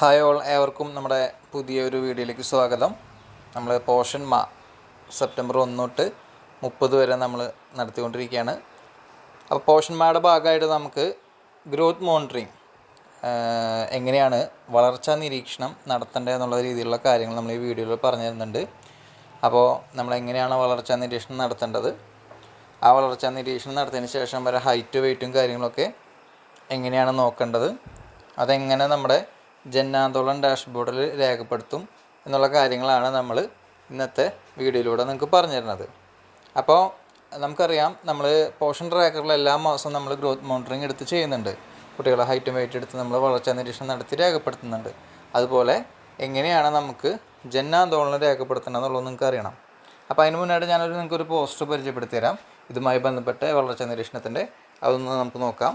Hi all ഏവർക്കും നമ്മുടെ പുതിയൊരു വീഡിയോയിലേക്ക് സ്വാഗതം. നമ്മൾ പോഷൻ മാ സെപ്റ്റംബർ ഒന്ന് തൊട്ട് മുപ്പത് വരെ നമ്മൾ നടത്തിക്കൊണ്ടിരിക്കുകയാണ്. അപ്പോൾ പോഷൻ മായുടെ ഭാഗമായിട്ട് നമുക്ക് ഗ്രോത്ത് മോണിറ്ററിങ് എങ്ങനെയാണ് വളർച്ചാ നിരീക്ഷണം നടത്തേണ്ടത് എന്നുള്ള രീതിയിലുള്ള കാര്യങ്ങൾ നമ്മൾ ഈ വീഡിയോയിൽ പറഞ്ഞു തരുന്നുണ്ട് അപ്പോൾ നമ്മൾ എങ്ങനെയാണ് വളർച്ചാ നിരീക്ഷണം നടത്തേണ്ടത്? ആ വളർച്ചാ നിരീക്ഷണം നടത്തിയതിന് ശേഷം വരെ ഹൈറ്റ് വെയിറ്റും കാര്യങ്ങളൊക്കെ എങ്ങനെയാണ് നോക്കേണ്ടത്? അതെങ്ങനെ നമ്മുടെ ജന്നാന്തോളം ഡാഷ്ബോർഡിൽ രേഖപ്പെടുത്തും എന്നുള്ള കാര്യങ്ങളാണ് നമ്മൾ ഇന്നത്തെ വീഡിയോയിലൂടെ നിങ്ങൾക്ക് പറഞ്ഞു തരുന്നത് അപ്പോൾ നമുക്കറിയാം നമ്മൾ പോഷൻ ട്രാക്കറിൽ എല്ലാ മാസവും നമ്മൾ ഗ്രോത്ത് മോണിറ്ററിങ് എടുത്ത് ചെയ്യുന്നുണ്ട്. കുട്ടികളെ ഹൈറ്റും വെയിറ്റ് എടുത്ത് നമ്മൾ വളർച്ചാ നിരീക്ഷണം നടത്തി രേഖപ്പെടുത്തുന്നുണ്ട്. അതുപോലെ എങ്ങനെയാണ് നമുക്ക് ജന്നാന്തോളനം രേഖപ്പെടുത്തണം എന്നുള്ളത് നിങ്ങൾക്ക് അറിയണം. അപ്പോൾ അതിന് മുന്നായിട്ട് ഞാനൊരു നിങ്ങൾക്കൊരു പോസ്റ്റർ പരിചയപ്പെടുത്തി തരാം ഇതുമായി ബന്ധപ്പെട്ട വളർച്ചാ നിരീക്ഷണത്തിന്റെ അതൊന്ന് നമുക്ക് നോക്കാം.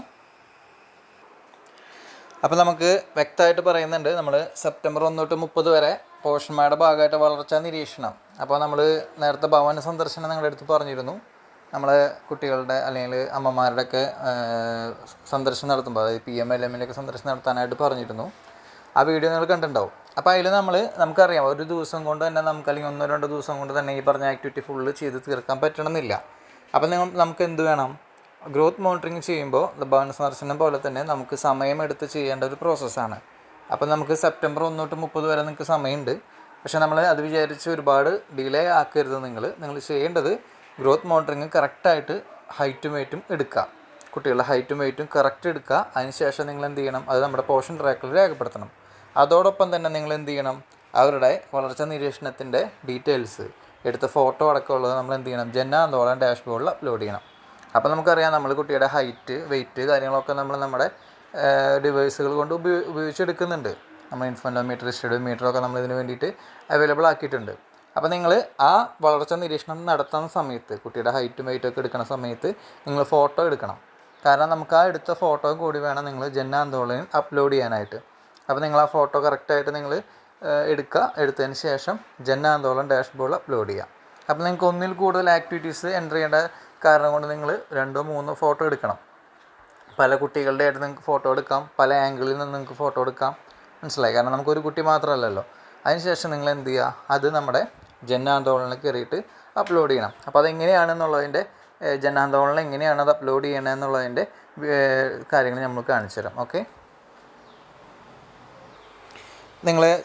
അപ്പോൾ നമുക്ക് വ്യക്തമായിട്ട് പറയുന്നുണ്ട് നമ്മൾ സെപ്റ്റംബർ ഒന്ന് തൊട്ട് മുപ്പത് വരെ പോഷന്മാരുടെ ഭാഗമായിട്ട് വളർച്ചാ നിരീക്ഷണം. അപ്പോൾ നമ്മൾ നേരത്തെ ഭവന സന്ദർശനം നിങ്ങളുടെ അടുത്ത് പറഞ്ഞിരുന്നു. നമ്മളെ കുട്ടികളുടെ അല്ലെങ്കിൽ അമ്മമാരുടെയൊക്കെ സന്ദർശനം നടത്തുമ്പോൾ അതായത് പി എം എൽ എമ്മിലൊക്കെ സന്ദർശനം നടത്താനായിട്ട് പറഞ്ഞിരുന്നു. ആ വീഡിയോ നിങ്ങൾ കണ്ടിട്ടുണ്ടാവും. അപ്പോൾ അതിൽ നമ്മൾ നമുക്കറിയാം ഒരു ദിവസം കൊണ്ട് തന്നെ നമുക്ക് അല്ലെങ്കിൽ ഒന്നോ രണ്ടോ ദിവസം കൊണ്ട് തന്നെ ഈ പറഞ്ഞ ആക്ടിവിറ്റി ഫുള്ള് ചെയ്ത് തീർക്കാൻ പറ്റണമെന്നില്ല. അപ്പോൾ നിങ്ങൾ നമുക്ക് എന്ത് വേണം? ഗ്രോത്ത് മോണിറ്ററിങ് ചെയ്യുമ്പോൾ ഭവന സന്ദർശനം പോലെ തന്നെ നമുക്ക് സമയമെടുത്ത് ചെയ്യേണ്ട ഒരു പ്രോസസ്സാണ്. അപ്പോൾ നമുക്ക് സെപ്റ്റംബർ ഒന്ന് തൊട്ട് മുപ്പത് വരെ നിങ്ങൾക്ക് സമയമുണ്ട്. പക്ഷേ നമ്മൾ അത് വിചാരിച്ച് ഒരുപാട് ഡിലേ ആക്കരുത് നിങ്ങൾ നിങ്ങൾ ചെയ്യേണ്ടത് ഗ്രോത്ത് മോണിറ്ററിങ് കറക്റ്റായിട്ട് ഹൈറ്റും വെയ്റ്റും എടുക്കുക. കുട്ടികളുടെ ഹൈറ്റും വെയ്റ്റും കറക്റ്റ് എടുക്കുക. അതിനുശേഷം നിങ്ങൾ എന്ത് ചെയ്യണം? അത് നമ്മുടെ പോഷൻ ട്രാക്കിൽ രേഖപ്പെടുത്തണം. അതോടൊപ്പം തന്നെ നിങ്ങൾ എന്ത് ചെയ്യണം? അവരുടെ വളർച്ച നിരീക്ഷണത്തിന്റെ ഡീറ്റെയിൽസ് എടുത്ത ഫോട്ടോ അടക്കമുള്ളത് നമ്മൾ എന്ത് ചെയ്യണം? ജന്നാന്തോളം ഡാഷ്ബോർഡിൽ അപ്ലോഡ് ചെയ്യണം. അപ്പോൾ നമുക്കറിയാം നമ്മൾ കുട്ടിയുടെ ഹൈറ്റ് വെയിറ്റ് കാര്യങ്ങളൊക്കെ നമ്മൾ നമ്മുടെ ഡിവൈസുകൾ കൊണ്ട് ഉപയോഗി ഉപയോഗിച്ചെടുക്കുന്നുണ്ട്. നമ്മൾ ഇൻഫോമീറ്റർ സ്റ്റഡിയോമീറ്റർ ഒക്കെ നമ്മൾ ഇതിന് വേണ്ടിയിട്ട് അവൈലബിൾ ആക്കിയിട്ടുണ്ട്. അപ്പോൾ നിങ്ങൾ ആ വളർച്ച നിരീക്ഷണം നടത്തുന്ന സമയത്ത് കുട്ടിയുടെ ഹൈറ്റും വെയിറ്റും ഒക്കെ എടുക്കുന്ന സമയത്ത് നിങ്ങൾ ഫോട്ടോ എടുക്കണം. കാരണം നമുക്ക് ആ എടുത്ത ഫോട്ടോ കൂടി വേണം നിങ്ങൾ ജന്നാന്തോളനിൽ അപ്ലോഡ് ചെയ്യാനായിട്ട്. അപ്പോൾ നിങ്ങൾ ആ ഫോട്ടോ കറക്റ്റായിട്ട് നിങ്ങൾ എടുക്കുക. എടുത്തതിന് ശേഷം ജന്നാന്തോളം ഡാഷ്ബോർഡിൽ അപ്ലോഡ് ചെയ്യുക. അപ്പോൾ നിങ്ങൾക്ക് ഒന്നിൽ കൂടുതൽ ആക്ടിവിറ്റീസ് എന്റർ ചെയ്യേണ്ട കാരണം കൊണ്ട് നിങ്ങൾ രണ്ടോ മൂന്നോ ഫോട്ടോ എടുക്കണം. പല കുട്ടികളുടെ ആയിട്ട് നിങ്ങൾക്ക് ഫോട്ടോ എടുക്കാം പല ആംഗിളിൽ നിന്ന് നിങ്ങൾക്ക് ഫോട്ടോ എടുക്കാം. മനസ്സിലായി? കാരണം നമുക്കൊരു കുട്ടി മാത്രമല്ലല്ലോ. അതിനുശേഷം നിങ്ങൾ എന്ത് ചെയ്യുക? അത് നമ്മുടെ ജന്നാന്തോളനിൽ കയറിയിട്ട് അപ്ലോഡ് ചെയ്യണം. അപ്പോൾ അതെങ്ങനെയാണെന്നുള്ളതിന്റെ ജന്നാന്തോളനിൽ എങ്ങനെയാണ് അത് അപ്ലോഡ് ചെയ്യണത് എന്നുള്ളതിന്റെ കാര്യങ്ങൾ നമ്മൾ കാണിച്ചു തരാം. ഓക്കെ? നിങ്ങൾ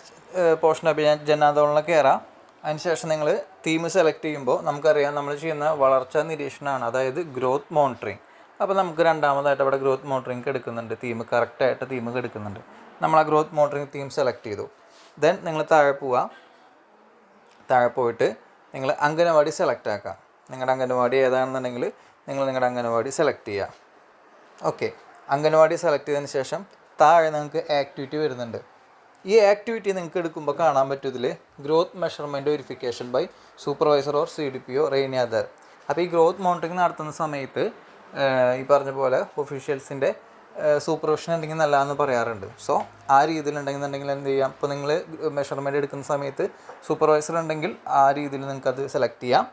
പോഷൻ അഭിയാൻ ജന്നാന്തോളനിൽ കയറാം. അതിനുശേഷം നിങ്ങൾ തീം സെലക്ട് ചെയ്യുമ്പോൾ നമുക്കറിയാം നമ്മൾ ചെയ്യുന്ന വളർച്ചാ നിരീക്ഷണമാണ് അതായത് ഗ്രോത്ത് മോണിറ്ററിങ് അപ്പോൾ നമുക്ക് രണ്ടാമതായിട്ട് അവിടെ ഗ്രോത്ത് മോണിറ്ററിങ് എടുക്കുന്നുണ്ട് തീം കറക്റ്റായിട്ട് തീം എടുക്കുന്നുണ്ട്. നമ്മൾ ആ ഗ്രോത്ത് മോണിറ്ററിങ് തീം സെലക്ട് ചെയ്തു. ദെൻ നിങ്ങൾ താഴെ പോവുക. താഴെ പോയിട്ട് നിങ്ങൾ അംഗനവാടി സെലക്ട് ആക്കുക. നിങ്ങളുടെ അംഗനവാടി ഏതാണെന്നുണ്ടെങ്കിൽ നിങ്ങൾ നിങ്ങളുടെ അംഗനവാടി സെലക്ട് ചെയ്യുക. ഓക്കെ അംഗനവാടി സെലക്ട് ചെയ്തതിന് ശേഷം താഴെ നിങ്ങൾക്ക് ആക്ടിവിറ്റി വരുന്നുണ്ട്. ഈ ആക്ടിവിറ്റി നിങ്ങൾക്ക് എടുക്കുമ്പോൾ കാണാൻ പറ്റും growth measurement verification by supervisor or C D P O rainy other അപ്പോൾ ഈ ഗ്രോത്ത് മോണിറ്ററിങ് നടത്തുന്ന സമയത്ത് ഈ പറഞ്ഞ പോലെ ഒഫീഷ്യൽസിന്റെ സൂപ്പർവിഷൻ ഉണ്ടെങ്കിൽ നല്ലതെന്ന് പറയാറുണ്ട്. സോ ആ രീതിയിൽ ഉണ്ടെന്നുണ്ടെങ്കിൽ എന്ത് ചെയ്യാം? ഇപ്പോൾ നിങ്ങൾ മെഷർമെന്റ് എടുക്കുന്ന സമയത്ത് സൂപ്പർവൈസർ ഉണ്ടെങ്കിൽ ആ രീതിയിൽ നിങ്ങൾക്ക് അത് സെലക്ട് ചെയ്യാം.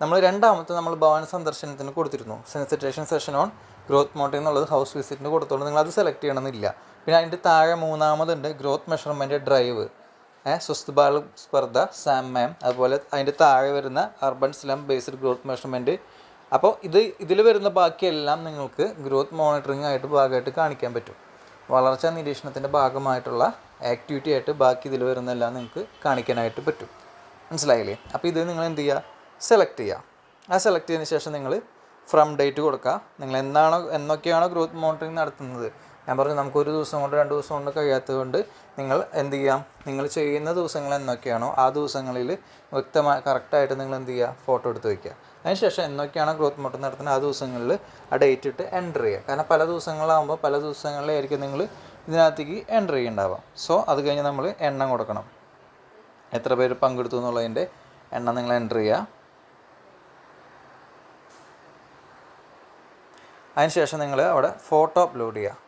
നമ്മൾ രണ്ടാമത്തെ നമ്മൾ ഭവന സന്ദർശനത്തിന് കൊടുത്തിരുന്നു. Sensitization session on growth monitoring എന്നുള്ളത് ഹൗസ് വിസിറ്റിന് കൊടുത്തോളൂ നിങ്ങൾ അത് സെലക്ട് ചെയ്യണമെന്നില്ല. പിന്നെ അതിന്റെ താഴെ മൂന്നാമതുണ്ട് growth measurement drive. Swastha Bala Spardha SAM MAM. അതുപോലെ അതിന്റെ താഴെ വരുന്ന urban slum based growth measurement അപ്പോൾ ഇത് ഇതിൽ വരുന്ന ബാക്കിയെല്ലാം നിങ്ങൾക്ക് ഗ്രോത്ത് മോണിറ്ററിംഗ് ആയിട്ട് ഭാഗമായിട്ട് കാണിക്കാൻ പറ്റും. വളർച്ചാ നിരീക്ഷണത്തിന്റെ ഭാഗമായിട്ടുള്ള ആക്ടിവിറ്റി ആയിട്ട് ബാക്കി ഇതിൽ വരുന്നതെല്ലാം നിങ്ങൾക്ക് കാണിക്കാനായിട്ട് പറ്റും. മനസ്സിലായില്ലേ? അപ്പോൾ ഇത് നിങ്ങൾ എന്ത് ചെയ്യുക? സെലക്ട് ചെയ്യുക. ആ സെലക്ട് ചെയ്തതിന് ശേഷം നിങ്ങൾ ഫ്രം ഡേറ്റ് കൊടുക്കുക. നിങ്ങൾ എന്നാണോ എന്നൊക്കെയാണോ ഗ്രോത്ത് മോണിറ്ററിംഗ് നടത്തുന്നത്? ഞാൻ പറഞ്ഞു നമുക്ക് ഒരു ദിവസം കൊണ്ട് രണ്ട് ദിവസം കൊണ്ട് കഴിയാത്തത് കൊണ്ട് നിങ്ങൾ എന്ത് ചെയ്യാം? നിങ്ങൾ ചെയ്യുന്ന ദിവസങ്ങൾ എന്നൊക്കെയാണോ ആ ദിവസങ്ങളിൽ വ്യക്തമായി കറക്റ്റായിട്ട് നിങ്ങൾ എന്ത് ചെയ്യുക? ഫോട്ടോ എടുത്ത് വയ്ക്കുക അതിനുശേഷം എന്നൊക്കെയാണോ ഗ്രോത്ത് മോട്ടർ നടത്തുന്നത് ആ ദിവസങ്ങളിൽ ആ ഡേറ്റ് ഇട്ട് എന്റർ ചെയ്യുക. കാരണം പല ദിവസങ്ങളാകുമ്പോൾ പല ദിവസങ്ങളിലായിരിക്കും നിങ്ങൾ ഇതിനകത്തേക്ക് എന്റർ ചെയ്യുന്നുണ്ടാവാം സോ അത് കഴിഞ്ഞ് നമ്മൾ എണ്ണം കൊടുക്കണം. എത്ര പേര് പങ്കെടുത്തു എന്നുള്ളതിന്റെ എണ്ണം നിങ്ങൾ എന്റർ ചെയ്യുക. അതിനുശേഷം നിങ്ങൾ അവിടെ ഫോട്ടോ അപ്ലോഡ് ചെയ്യുക.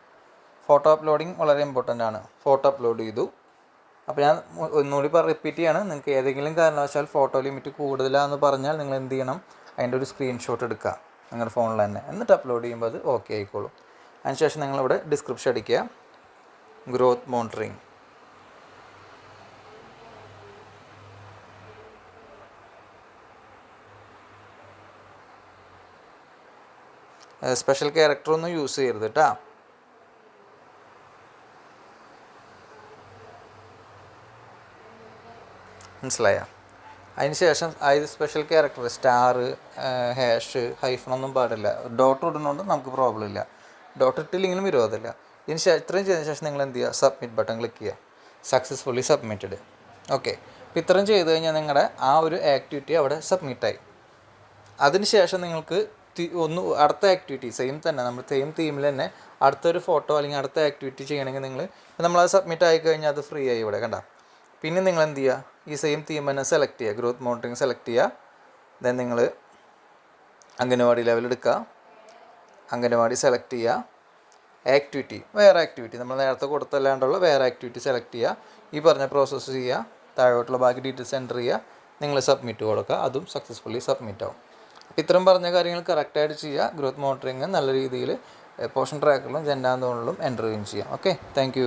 ഫോട്ടോ അപ്ലോഡിങ് വളരെ ഇമ്പോർട്ടന്റ് ആണ്. ഫോട്ടോ അപ്ലോഡ് ചെയ്തു. അപ്പോൾ ഞാൻ ഒന്നുകൂടി റിപ്പീറ്റ് ചെയ്യാണ്. നിങ്ങൾക്ക് ഏതെങ്കിലും കാരണവശാൽ ഫോട്ടോ ലിമിറ്റ് കൂടുതലാണെന്ന് പറഞ്ഞാൽ നിങ്ങൾ എന്ത് ചെയ്യണം? അതിന്റെ ഒരു സ്ക്രീൻഷോട്ട് എടുക്കുക. നിങ്ങളുടെ ഫോണിൽ തന്നെ. എന്നിട്ട് അപ്ലോഡ് ചെയ്യുമ്പോൾ അത് ഓക്കെ ആയിക്കോളും. അതിനുശേഷം നിങ്ങളിവിടെ ഡിസ്ക്രിപ്ഷൻ അടിക്കുക. ഗ്രോത്ത് മോണിറ്ററിങ് സ്പെഷ്യൽ ക്യാരക്ടറൊന്നും യൂസ് ചെയ്യരുത് കേട്ടോ മനസ്സിലായ. അതിന് ശേഷം അതിൽ സ്പെഷ്യൽ ക്യാരക്ടർ സ്റ്റാർ ഹാഷ് ഹൈഫണൊന്നും പാടില്ല. ഡോട്ട് ഇടുന്നതുകൊണ്ട് നമുക്ക് പ്രോബ്ലം ഇല്ല. ഡോട്ട് ഇട്ടില്ലെങ്കിലും വിരോധമില്ല. ഇതിന് ശേഷം ഇത്രയും ചെയ്തതിന് ശേഷം നിങ്ങൾ എന്ത് ചെയ്യുക? സബ്മിറ്റ് ബട്ടൺ ക്ലിക്ക് ചെയ്യുക. സക്സസ്ഫുള്ളി സബ്മിറ്റഡ് ഓക്കെ അപ്പോൾ ഇത്രയും ചെയ്ത് കഴിഞ്ഞാൽ നിങ്ങളുടെ ആ ഒരു ആക്ടിവിറ്റി അവിടെ സബ്മിറ്റായി അതിനുശേഷം നിങ്ങൾക്ക് ഒന്ന് അടുത്ത ആക്ടിവിറ്റി സെയിം തന്നെ. നമ്മൾ സെയിം തീമിൽ തന്നെ അടുത്തൊരു ഫോട്ടോ അല്ലെങ്കിൽ അടുത്ത ആക്ടിവിറ്റി ചെയ്യണമെങ്കിൽ നിങ്ങൾ നമ്മളത് സബ്മിറ്റ് ആയി കഴിഞ്ഞാൽ അത് ഫ്രീ ആയി ഇവിടെ കണ്ട? പിന്നെ നിങ്ങൾ എന്ത് ചെയ്യുക ഈ സെയിം തീം തന്നെ സെലക്ട് ചെയ്യുക. ഗ്രോത്ത് മോണിറ്ററിങ് സെലക്ട് ചെയ്യുക. ദെൻ നിങ്ങൾ അംഗനവാടി ലെവൽ എടുക്കുക. അംഗനവാടി സെലക്ട് ചെയ്യുക. ആക്ടിവിറ്റി വേറെ ആക്ടിവിറ്റി നമ്മൾ നേരത്തെ കൊടുത്തല്ലാണ്ടുള്ള വേറെ ആക്ടിവിറ്റി സെലക്ട് ചെയ്യുക. ഈ പറഞ്ഞ പ്രോസസ്സ് ചെയ്യുക. താഴോട്ടുള്ള ബാക്കി ഡീറ്റെയിൽസ് എന്റർ ചെയ്യുക. നിങ്ങൾ സബ്മിറ്റ് കൊടുക്കുക. അതും സക്സസ്ഫുള്ളി സബ്മിറ്റ് ആവും. അപ്പോൾ ഇത്രയും പറഞ്ഞ കാര്യങ്ങൾ കറക്റ്റായിട്ട് ചെയ്യുക. ഗ്രോത്ത് മോണിറ്ററിങ് നല്ല രീതിയിൽ പോഷൻ ട്രാക്കറിലും ജെൻഡാന്തോണിലും എന്റർ ചെയ്യുകയും ചെയ്യാം. Okay thank